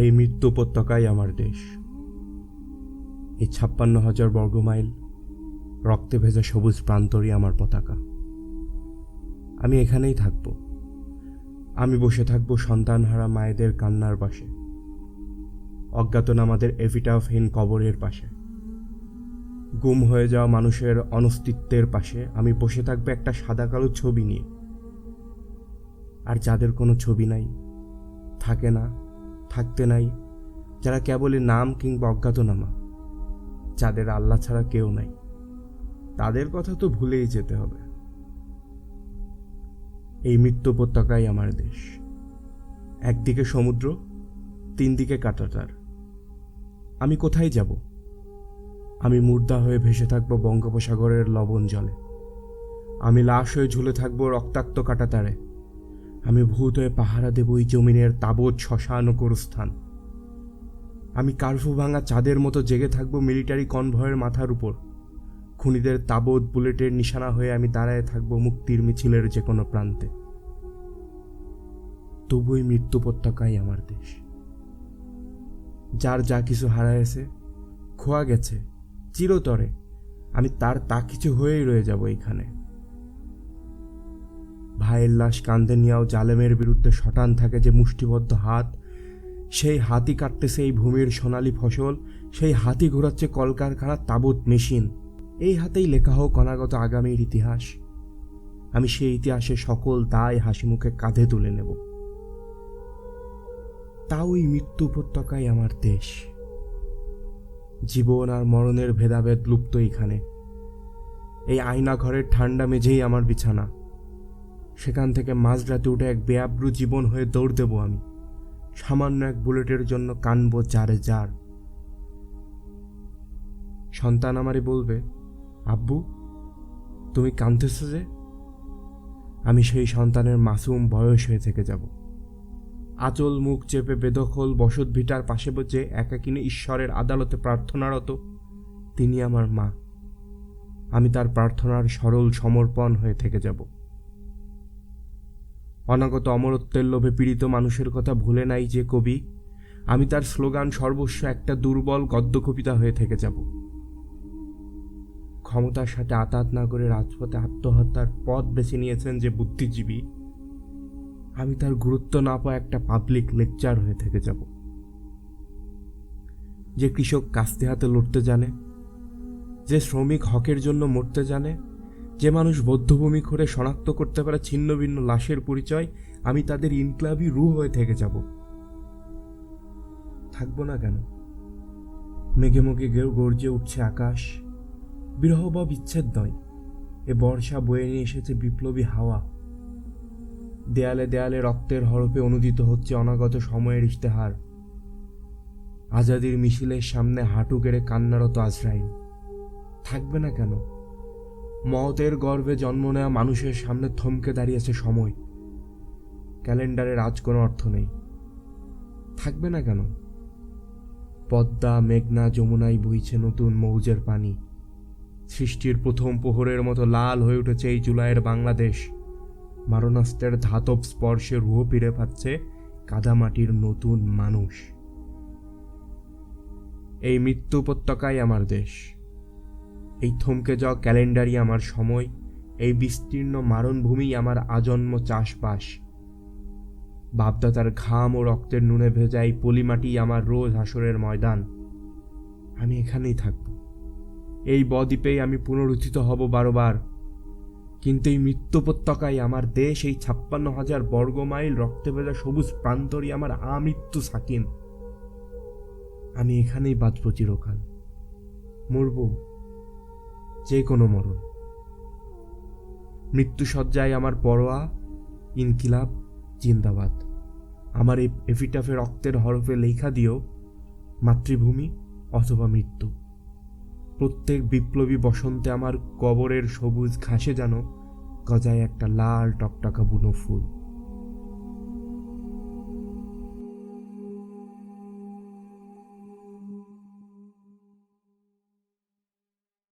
এই মৃত্যু উপত্যকাই আমার দেশ। এই ছাপ্পান্ন হাজার বর্গমাইল রক্তে ভেজা সবুজ প্রান্তরই আমার পতাকা। আমি এখানেই থাকব। আমি বসে থাকব সন্তানহারা মায়েদের কান্নার পাশে। অজ্ঞাতনামাদের এভিটাফহীন কবরের পাশে। গুম হয়ে যাওয়া মানুষের অনস্তিত্বের পাশে আমি বসে থাকব একটা সাদা কালো ছবি নিয়ে। আর যাদের কোনো ছবি নাই, থাকে না থাকতে নাই, যারা কেবলই নাম কিংবা অজ্ঞাতনামা, যাদের আল্লাহ ছাড়া কেউ নাই। তাদের কথা তো ভুলেই যেতে হবে। এই মৃত্যু উপত্যকাই আমার দেশ। একদিকে সমুদ্র তিন দিকে কাটাতার। আমি কোথায় যাব? আমি মুর্দা হয়ে ভেসে থাকব বঙ্গোপসাগরের লবণ জলে। আমি লাশ হয়ে ঝুলে থাকব রক্তাক্ত কাটাতারে। আমি ভূত হয়ে পাহারা দেব ওই জমিনের তাবৎ শ্মশান ও গোরস্থান। আমি কার্ফু ভাঙা চাঁদের মতো জেগে থাকব মিলিটারি কনভয়ের মাথার উপর। খুনিদের তাবৎ বুলেটের নিশানা হয়ে আমি দাঁড়ায় থাকব মুক্তির মিছিলের যে কোনো প্রান্তে। তবুই মৃত্যু উপত্যকাই আমার দেশ। যার যা কিছু হারায়েছে খোয়া গেছে, চিরতরে। আমি তার তা কিছু হয়েই রয়ে যাব এখানে ভাইয়ের লাশ কান্দে নিয়েও জালেমের বিরুদ্ধে শটান থাকে যে মুষ্টিবদ্ধ হাত। সেই হাতি কাটতেছে এই ভূমির সোনালি ফসল, সেই হাতি ঘোরাচ্ছে কলকারখানার তাবুত মেশিন। এই হাতেই লেখা হোক অনাগত আগামীর ইতিহাস। আমি সেই ইতিহাসে সকল দায় হাসি মুখে কাঁধে তুলে নেব। তাও এই মৃত্যু উপত্যকাই আমার দেশ। জীবন আর মরণের ভেদাভেদ লুপ্ত এখানে। এই আয়না ঘরের ঠান্ডা মেঝেই আমার বিছানা। সেখান থেকে মাঝরাতে উঠে এক বেআব্রু জীবন হয়ে দৌড় দেব আমি। সামান্য এক বুলেটের জন্য কানবো যারে যার। সন্তান আমারই বলবে, আব্বু, তুমি কাঁদতেছ যে? আমি সেই সন্তানের মাসুম বয়স হয়ে থেকে যাব। আচল মুখ চেপে বেদখল বসত ভিটার পাশে বসে একাকিনী ঈশ্বরের আদালতে প্রার্থনারত তিনি আমার মা। আমি তার প্রার্থনার সরল সমর্পণ হয়ে থেকে যাব। অনাগত অমরত্বের লোভে পীড়িত মানুষের কথা ভুলে নাই যে কবি, আমি তার স্লোগান সর্বস্ব একটা দুর্বল গদ্য কবিতা হয়ে থেকে যাব। ক্ষমতার সাথে আতাত না করে রাজপথে আত্মহত্যার পথ বেছে নিয়েছেন যে বুদ্ধিজীবী, আমি তার গুরুত্ব না পাওয়া একটা পাবলিক লেকচার হয়ে থেকে যাব। যে কৃষক কাস্তে হাতে লড়তে জানে, যে শ্রমিক হকের জন্য মরতে জানে যে মানুষ বৌদ্ধভূমি করে শনাক্ত করতে পারে ছিন্ন ভিন্ন লাশের পরিচয়, আমি তাদের ইনক্লাবি রু হয়ে থেকে যাব। থাকব না কেন? মেঘে মুখে গর্জে উঠছে আকাশ। বিরহ বা বিচ্ছেদ নয়, এ বর্ষা বয়ে নিয়ে এসেছে বিপ্লবী হাওয়া। দেয়ালে দেয়ালে রক্তের হরপে অনুদিত হচ্ছে অনাগত সময়ের ইশতেহার। আজাদির মিছিলের সামনে হাঁটু গেড়ে কান্নারত আজরাইল। থাকবে না কেন? মতের গর্ভে জন্ম নেওয়া মানুষের সামনে থমকে দাঁড়িয়েছে সময়। ক্যালেন্ডারের আজ কোনো অর্থ নেই। থাকবে না কেন? পদ্মা, মেঘনা, যমুনায় বইছে নতুন মৌজের পানি। সৃষ্টির প্রথম প্রহরের মতো লাল হয়ে উঠেছে এই জুলাইয়ের বাংলাদেশ। মারণাস্ত্রের ধাতব স্পর্শে রুহ ফিরে পাচ্ছে কাদামাটির নতুন মানুষ। এই মৃত্যু উপত্যকাই আমার দেশ। এই থমকে যাওয়া ক্যালেন্ডারই আমার সময়, এই বিস্তীর্ণ মারণভূমি আমার আজন্ম চাষবাস। বাপদাতার ঘাম ও রক্তের নুনে ভেজা এই পলিমাটি আমার রোজ হাসরের ময়দান। আমি এখানেই থাকব। এই বদ্বীপেই আমি পুনরুত্থিত হব বারবার। কিন্তু এই মৃত্যুপত্যকায় আমার দেশ এই ছাপ্পান্ন হাজার বর্গ মাইল রক্তে ভেজা সবুজ প্রান্তরই আমার আমৃত্যু সাকিন। আমি এখানেই বাঁচব চিরকাল। মরব যে কোনো মরণ। মৃত্যুসজ্জায় আমার পরোয়া, ইনকিলাব, জিন্দাবাদ। আমার এই এফিটাফে রক্তের হরফে লেখা দিও, মাতৃভূমি অথবা মৃত্যু। প্রত্যেক বিপ্লবী বসন্তে আমার কবরের সবুজ ঘাসে যেন গজায় একটা লাল টকটকা বুনো ফুল।